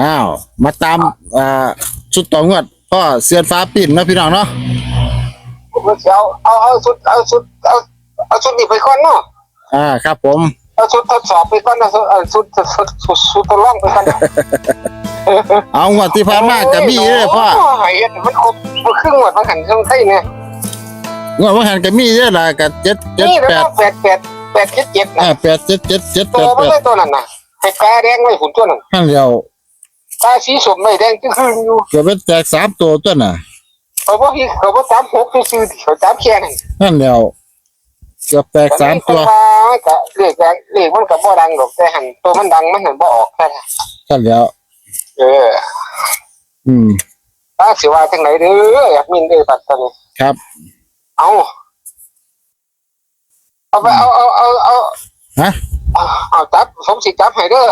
อ้าว มาตามอ่าชุดต่องวดพ่อเสียนฟ้าปิ่นเนาะพี่น้องเนาะเอาเอาเอาสุดเอาสุดเอาเอาสุดนี่ไปก่อนเนาะอ่าครับผม เอาสุดทดสอบไปก่อนนะเอาสุดสุดสุดสุดสุดทดลองไปก่อนนะเอางวดที่ผ่านมากับมีเด้อพ่อโยเฮ็ดมันครบมันครึ่งหมดมันหันเครื่องไทยเนี่ยงวดว่าหันกับมีเด้อล่ะกับเจ็ดเจ็ดนี่แปแล้วดแปดแปดแปดเจ็ดเจ็ดอ่านะแปดเจ็ดเจ็ดเจ็ดแปตัวดมัแปนดได้ตัวนั้นนะให้กาแดงไว้หุ่นตัวนั้นนั่นเดียว ตาสีสมไม่แดงก็คืออยู่เกือบเป็นแตกสามตัวตัวน่ะ เขาบอกที่เขาบอกสามหกซื้อๆเขาสามแค่นั้นนั่นเดียวเกือบแตกสามตัวมันก็เลขดังเลขมันก็บ่ดังหรอกแต่หันตัวมันดังมันหันบ่ออกแค่นั้นนั่นเดียวเออ อืมถ้าสิว่าจังไหนเด้ออยากมินเด้อปัดตอนนี้ครับ เอาเอาไปเอาเอาเอาเอาฮะเอาเอาจับสมสิจับให้เด้อ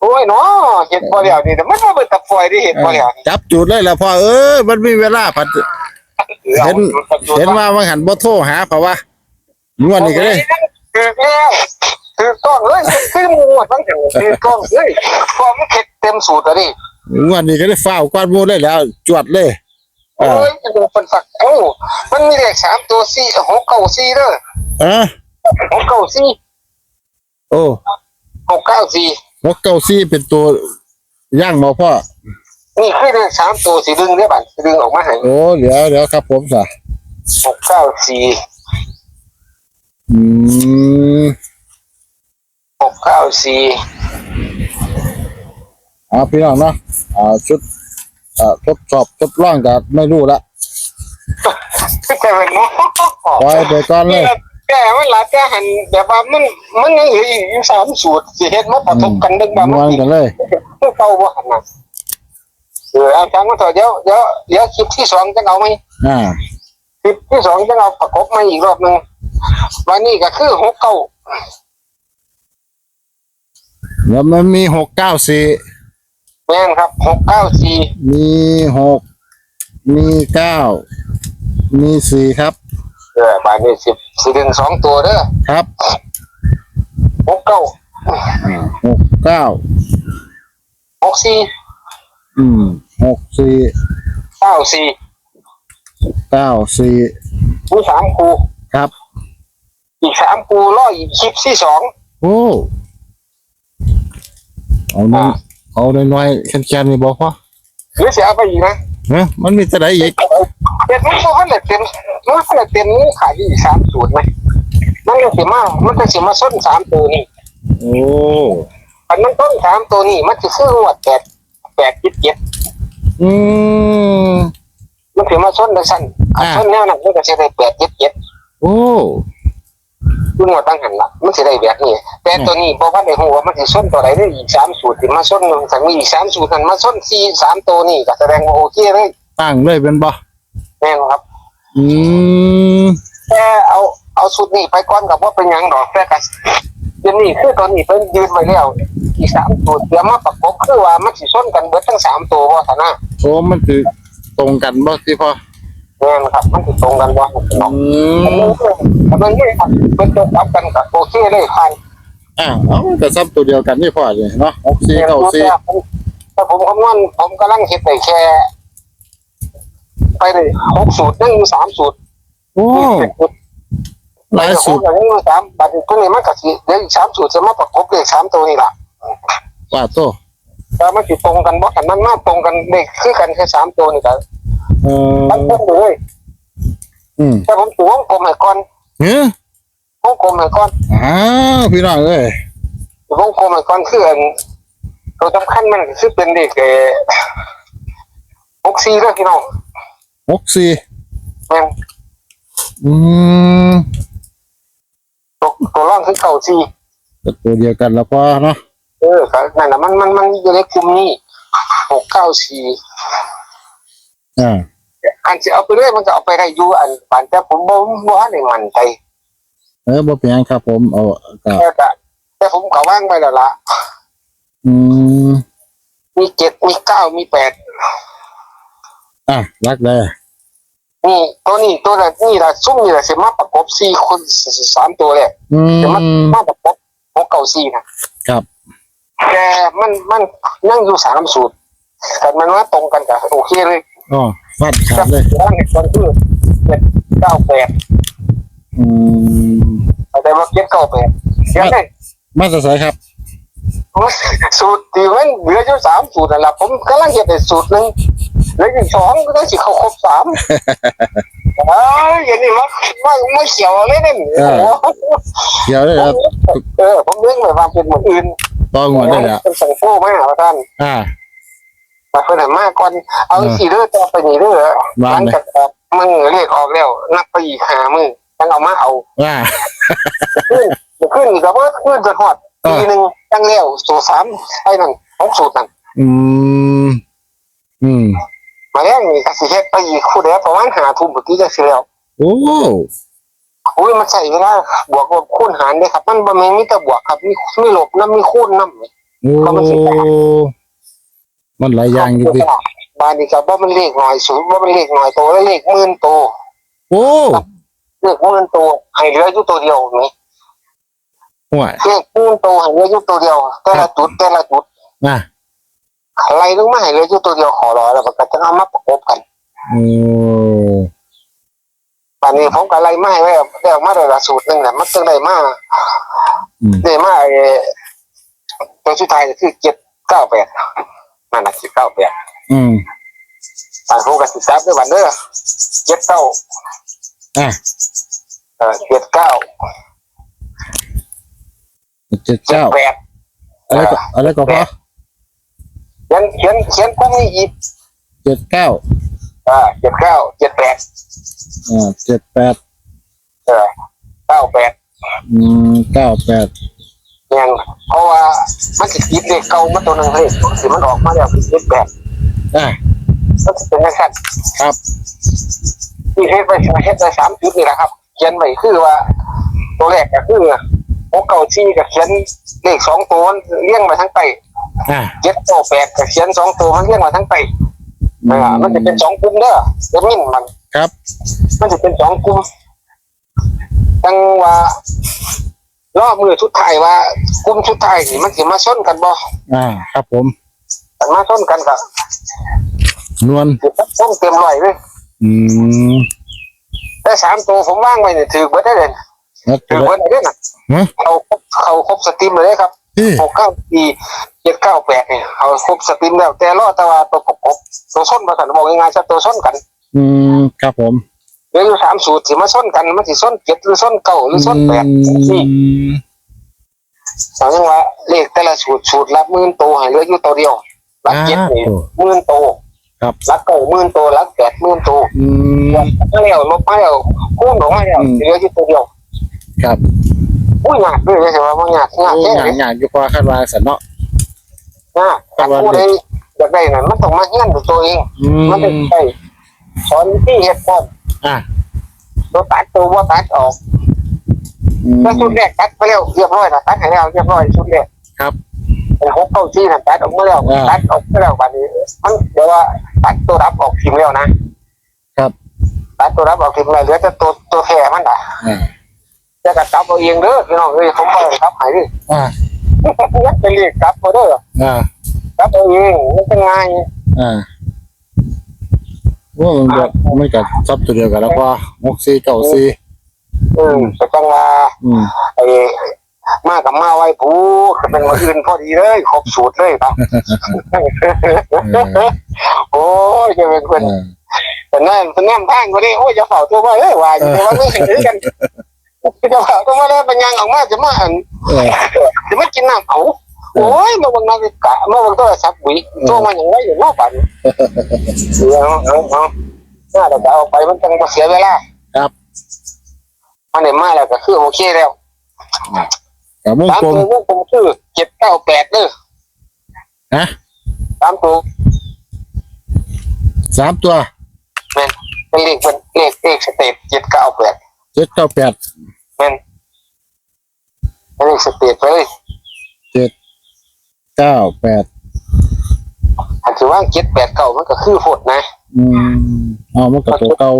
โอ้ยเนาะเห็ดบ่แล้วนี่แต่มันบ่เป็นตะปล่อยดิเห็ดบ่แล้วนี่จับจุดเลยแล้วพ่อเออมันมีเวลาพัดเห็นเห็นว่ามันหันบ่โทรหาเพราะว่างวดนี้ก็เลยถือแล้วถือกล้องเอ้ยคือหมูหมดบางจังถือกล้องเอ้ยพอมันเข็ดเต็มสูตรแล้วดิงวดนี้ก็เลยฟ้าวก้อนหมูเลยแล้ว จวดเลยโอ้ยดูเป็นฝักเอ้ามันมีเลขสามตัวสี่หกเก้าสี่เด้อเออหกเก้าสี่โอ้หกเก้าสี่ หกเก้าสี่เป็นตัวย่างมาพ่อนี่คือเลขสามตัวสีดึงได้บัดสิดึงออกมาให้โอ้เดี๋ยวเดี๋ยวครับผมสะหกเก้าสี่อืมหกเก้าสี่เอาพี่น้องเนาะอ่าชุดอ่าทดสอบทดลองกับไม่รู้ละก็จะเป็นเนาะปล่อยไปก่อนเลย แกมันหลายแกหันแบบว่ามันมันยังเหลืออีกสามสูตรสิเฮ็ดมาประทบกันดึงแบบมมัวนนกันเลยเก่าบ่หันน่ะเออเอาจังมาเถอะเดี๋ยวเดี๋ยวเดี๋ยวคลิปที่สองจะเอาไหมอ่าคลิปที่สองจะเอาประกบมาอีกรอบหนึงวันนี้ก็คือหกเก้าแล้วมันมีหกเก้าสี่แม่นครับหกเก้าสี่มีหกมีเก้ามีสี่ครับเออบาทนี้สิบ สิดึงสองตัวเด้อครับหกเก้าอ่าหกเก้าหกสี่อืมหกสี่เก้าสี่เก้าสี่มีสามคูครับ อีกสามคูรออีกคลิปที่สองโอ้เอาน้อยเอาน้อยๆแค่ๆนี่บอกพ่อหรือเสียไปอีกนะเฮ้ยมันมีแต่ไหนอีก เด็ดมันก็ให้เต็มมันก็เต็มนี่ขายอีกสามสูตรไหมมันก็สิมามันก็สิมาส้นสามตัวนี่โอ้อันนั้นต้นสามตัวนี่มันจะซื้อหวดแปดแปดเจ็ดเจ็ดอืมมันถือมาส้นได้สั้นอันอ่าส้นแนวนั้นมันก็จะได้แปดเจ็ดเจ็ดโอ้คือหมดตั้งหันละมันจะได้แบบนี้แต่ตัวนี้บอกว่าในหัวามันจะส้นตัวไหนได้อีกสามสูตรที่มาส้นหนึ่งถ้ามีอีกสามสูตรนั้นมาส้นสี่สามตัวนี่ก็แสดงว่าโอเคเลยตั้งเลยเป็นบ่ แน่นครับ อืมแต่เอาเอาสูตรนี้ไปก่อนกับว่าเป็นหยังดอกแต่กัเดี๋ยวนี้คือตอนนี้เป็นยืนไว้แล้วอีกสามสูตรเดี๋ยวมาประกบคือว่ามันสิส้นกันเบิดทั้งสามตัวว่าสนะโอ้มันคือตรงกันบ่ที่พ่อแน่นครับ มันสิตรงกันว่าอืมมันไม่ได้ครับเป็นตัวกลับกันกับโอเคเลยพันอ่าเอาแต่ซ้ำตัวเดียวกันนี่พ่อเลยเนาะหกสี่เก้าสี่ถ้าผมคำนวณผมกำลังเห็ดไปแค่ ไปเลยหกสูตรนั่งอยู่สามสูตรโอ้หลายสุดอย่างนี้สามบัตรตัวนี้มันก็สิเดี๋ยวอีกสามสูตรจะมาประกบเลขสามตัวนี่แหละว่าโตแต่มันสิตรงกันบ่กันมันมาตรงกันเลขคือกันแค่สามตัวนี่ก็เออมันตรงเลยอืมแต่ผมตัววงกลมให้ก่อนเฮ้ยวงกลมให้ก่อนอ้าวพี่น้องเอ้ยวงกลมให้ก่อนคืออันตัวสำคัญมันก็คือเป็นเลขเออหกสี่เด้อพี่น้อง หกสี่แม่นอืมตัวตัวร่องคือเก่าสี่ก็ตัวเดียวกันแล้วก็เนาะเออก็นั่นแหละมันมันมันอยู่ในกลุ่มนี้หกเก้าสี่อ่าอันจะเอาไปเรื่อยมันก็เอาไปได้อยู่อันปันแต่ผมบ่บ่ทันได้มั่นใจเออบ่เป็นหยังครับผมเอาก็แต่ก็แต่ผมก็ว่างไว้แล้วล่ะอืมมีเจ็ดมีเก้ามีแปดอะรักเลย นี่ตัวนี้ตัวนั้นนี่ละซุ่มนี่ละสิมาประกบสี่คนสามตัวเลยอืจะมามมาประกบหกเก้าสี่นะครับแต่มันมันนั่งอยู่สามสูตรแต่มันว่าตรงกันกับโอเคเลยอ๋อฟัดขาดเลยร่างเหตุผลคือเจ็ดเก้าแปดอืมแต่ว่าเจ็ดเก้าแปดเดี๋ยวได้มาจะใส่ครับ สูตรที่มันเหลืออยู่สามสูตรนั่นแหละผมกำลังเห็นในสูตรหนึ่ง เหลืออีกสองก็ต้องสิเข้าครบสามเอ้ยอย่างนี้มันไม่ไม่เขียวเลยเนี่ยโอ้โหเดี๋ยวได้แล้วเออผมเลี้ยงแบบว่าเป็นเหมือนอื่นต้องงวดได้แล้วเป็นสังโก้มากท่านอ่ามาเป็นมากก่อนเอาสี่เด้อต่อไปนี่เด้อวางหลังเลยจากออกมึงเรียกออกแล้ว นับไปอีกหามือยังเอามาเอาว่าขึ้นขึ้นอีกแล้วก็ขึ้นจนหอดปีหนึ่งตั้งแล้วสูตรสามไอ้นั่นหกสูตรนั่นอืมอืม มาแล้วนี่ก็สิเฮ็ดไปอีกคู่เดียวประมาณหาทุ่มเมื่อกี้จะสิแล้วโอ้อุ้ยมันใส่เวลาบวกกับคูณหารเด้ครับ มันบ่แม่นมีแต่บวกครับมีมีลบนำมีคูณนำโอ้มันหลายอย่างอยู่ดิบ้านนี้ก็บ่มันเลขหน่อยสูงบ่มันเลขหน่อยโตแล้วเลขหมื่นโตโอ้เลขหมื่นโตให้เหลืออยู่ตัวเดียวนี่ห่วยเลขหมื่นโตให้เหลืออยู่ตัวเดียวแต่ละจุดแต่ละจุดนะ อะไรลงมาให้เหลืออยู่ตัวเดียวขอร้อยแล้วมันก็จะเอามาประกบกันโอ้บ้านนี้ผมก็ไล่มาให้ไว้ได้ออกมาได้ละสูตรหนึงน่ะมันจึงได้มาอืมได้มาไอ้ตัวสุดท้ายก็คือ798นั่นน่ะ798อืมอ่าผมก็สิทราบด้วยวันเด้อ79อะเอ่อ79เจ็ดเก้า78อะไรก็อะไรก็พอเขียนเขียนเขียนกลุ่มนี้อีกเจ็ดเก้าอ่า79 78อ่าเจ็ดแปดเออ98อืมเก้าแปดเนี่ยเพราะว่ามันสิคิดเลขเก่ามาตัวหนึงเลยสิมันออกมาแล้วสิคิดแบบอะมันสิเป็นจังซั่นครับที่เฮ็ดไว้เฮ็ดไว้สามจุดนี่แหละครับ เขียนไว้คือว่า ตัวแรกก็คือโอเก่าชีก็เขียนเลขสองตัวเลี้ยงมาทั้งไต อะเจ็ดเก้าแปดก็เขียนสองตัวมันเลี้ยงมาทั้งไตอ่ามันจะเป็นสองกลุ่มเด้อเดมินมันครับ มันจะเป็นสองกลุ่มจังว่ารอบมือชุดไทายว่ากลุ่มชุดไทายนี่มันสิมาซ้นกันบ่อ่า ครับผมกันมาซ้นกันก็นวลสิซ้นเต็มร้อยเลยอืมแต่สามตัวผมว่างไว้เนี่ยถือเบิดได้เลยแล้วถือเบิดได้เลยนะฮะเขาครบเขาครบสตรีมเลยครับที่ หกเก้าปีเจ็ดเก้าแปดเนี่ยเขาครบสตรีมแล้วแต่รอดแต่ว่าตัวประกบตัวส้นมาสันบอกยังไงจะตัวส้นกัน อืมครับผมเดี๋ยวอยู่สามสูตรสิมาส้นกันมันสิส้นเจ็ดหรือส้นเก้าหรือส้นแปดนี่อืมเอายังว่าเลขแต่ละสูตรสูตรรับหมื่นตัวให้เหลืออยู่ตัวเดียวรับเจ็ดนี่อ่าหมื่นตัวครับรับเก้าหมื่นตัวรับแปดหมื่นตัวอืมมาแล้วลบมาแล้วคูณออกมาแล้วอืมเหลืออยู่ตัวเดียว ครับ อุ้ยหนักด้วยใช่ไหมว่าหนักหนักโอ้แค่ยไหนอย่างอย่างอยู่พอคาดว่าสันเนาะนะแต่ผู้ใดอยากได้นั่นมันต้องมาเฮี้ยนด้วยตัวเองอืมมันเป็นไปสอนที่เหตุผลอะตัวตัดตัวว่าตัดออกอืมแล้วชุดแรกตัดไปแล้วเรียบร้อยนะตัดให้แล้วเรียบร้อยชุดแรกครับเป็นหกเก้าที่นะตัดออกมาแล้วอ่าตัดออกมาแล้วบัดนี้มันเดี๋ยวว่าตัดตัวรับออกทีมแล้วนะครับตัดตัวรับออกทีมแล้วเหลือแต่ตัวตัวแท้มันอะอ่า จะกระจับเอาเองเด้อพี่น้องเอ้ยผมบอกครับให้ดิอ่ายัดไปเรียกจับเอาเด้ออ่าจับเอาเองมันเป็นไงอ่าว่ามันแบบไม่กับซับตัวเดียวกันแล้วพอหกสี่เก้าสี่อืมแต่จังว่าอืมไอ้มากับมาไว้ผู้ก็เป็นวันอื่นพอดีเลยครบสูตรเลยครับโอ้ยจะเป็นคนอ่าเป็นนั่นเป็นนั่นทางก็ได้โอ้ยจะเฝ้าตัวไว้เอ้ยว่าอยู่ในวันนี้เห็นกันจะ เฝ้าตัวไว้แล้วเป็นยังออกมาจะมาอันเออจะมากินน้ำเอาโอ้ยมาบังนาฬิกามาบังโทรศัพท์บุยตัวมันอย่างไรอยู่นอกบ้านเอาเอาเอาน่าจะเอาไปมันจังมาเสียเวลาครับมันได้มาแล้วก็คือโอเคแล้วกับวงสามกลมตัววงกลมคือเจ็ดเก้าแปดเด้อนะสามตัวสามตัวเป็นเป็นเลขเป็นเลขเลขสเตปเจ็ดเก้าแปด เจ็ดเก้าแปดเป็นเป็นเลขสเตปเลยเก้าแปดอันที่ว่าเจ็ดแปดเก้ามันก็คือฝดนะ อืมเอามันกับตัวเก่า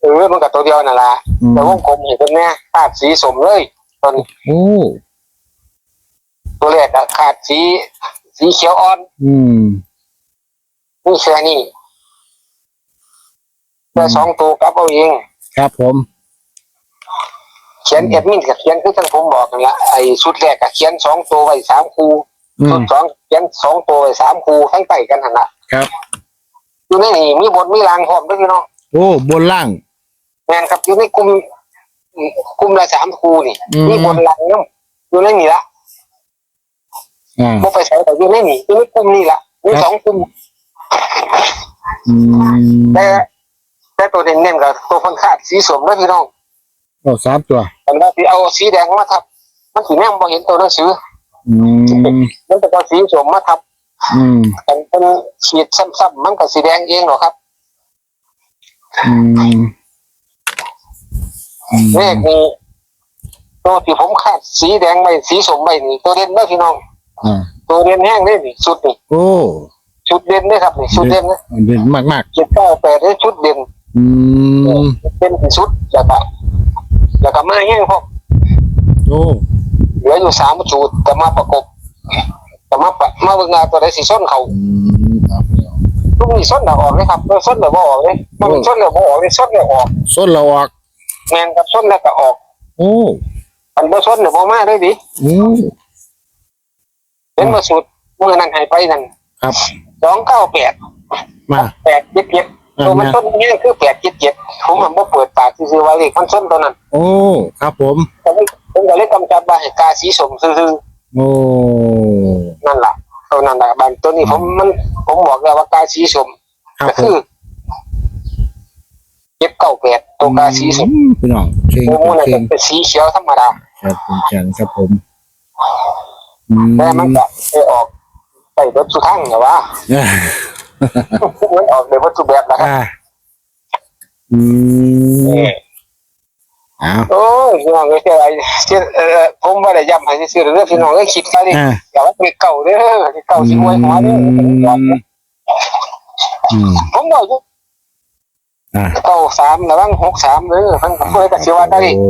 เออมันก็ตัวเดียวนั่นแหละอืมแต่วงกลมเห็นเป็นแน่ขาดสีสมเลยตอนโอ้ตัวแรกอะขาดสีสีสีเขียวอ่อน อืมนี่แค่นี้แต่สองตัวกลับเอาเองครับผมเขียนแอดมินกับเขียนคือท่านผมบอกนั่นละไอ้ชุดแรกกับเขียนสองตัวไว้สามคูอืชุมดสองเขียนสองตัวไว้สามคูทั้งไต่กันหันละครับ อยู่ในนี่มีบทมีรางพร้อมด้วยพี่น้องโอ้บนล่าง แม่นครับอยู่ในกลุ่มกลุ่มละสามคูนี่อืม มีบทรางเนาะอยู่ในนี่ละอ่า บ่ไปใช้แต่อยู่ในนี่อยู่ในกลุ่มนี่ละมีครับ สองกลุ่มอืมแต่แต่ตัวเน้นๆกับตัวคนขาดสีสมด้วยพี่น้อง โอ้สามตัวแต่ว่าที่เอาสีแดงมาทับ มันสีแม่งบ่เห็นตัวหนังสืออืมมันจะเอาสีสมมาทับอืมกันเป็นขีดซ้ำๆมันก็สีแดงเองหรอกครับอืมอืมเลขนี้ตัวที่ผมคาดสีแดงไปสีสมไปนี่ตัวเด่นเด้อพี่น้องอ่าตัวเด่นแห้งเลยนี่ชุดนี่โอ้ชุดเด่นเลยครับนี่ชุดเด่นนะเด่นมากมากเจ็ดเก้าแปดนี่ชุดเด่นๆอืมเป็นที่ชุดแล้วก็ แล้วก็มาแห้งพวกโอ้เหลืออยู่สามชุดแต่มาประกบแต่มาปะมาเบิ่งงานตัวใดสีส้นเขาอืมครับแล้วลูกนี่ส้นเดี๋ยวออกเลยครับแล้วส้นเดี๋ยวบ่ออกเลยมันเป็นส้นเดี๋ยวบ่ออกเลยส้นเดี๋ยวออกส้นเราออกแมนกับส้นแล้วก็ออกโอ้อันบ่ส้นเดี๋ยวบ่มาได้ดิโอ้เป็นมาสุดมือนั้นให้ไปนั่นครับสองเก้าแปดมาแปดเจ็ดเจ็ดอ่า ตัวมันมาส้นนี่คือแปดเจ็ดเจ็ดผมมันบ่เปิดปากซื่อๆว่าเลขมันส้นตัวนั้นโอ้ครับผมแต่ไม่ผมก็เลยกำจัดว่าให้กาสีสมซื่อโอ้ๆนั่นล่ะตัวนั้นล่ะบันตัวนี้ผมมันผมบอกแล้วว่ากาสีสมครับก็ผคืมอเจ็ดเก้าแปดตัวกาสีสมอืพี่น้องเก่งตัวมูนเก่งเป็นสีเขียวธรรมดา ครับผมแข็งครับผมอืมแต่มันก็ไปออกไปรถสุทั้งเหรอวะอ่า มันออกในวัตถุแบบนะครับอ่าอืมอ้าวโอ้ยพี่น้องเอ้ยเสียอะไรเสียเออผมว่าได้ย้ำให้ซื่อๆเรื่องพี่น้องเอ้ยคิดไปดิอ่าอย่าว่าเป็นเก่าเด้อเก่าสิอวยหัวเด้ออืมผมบอกอยู่อ่า เก่าสามระวังหกสามเด้อมันก็เคยกับสิว่าได้ โอ้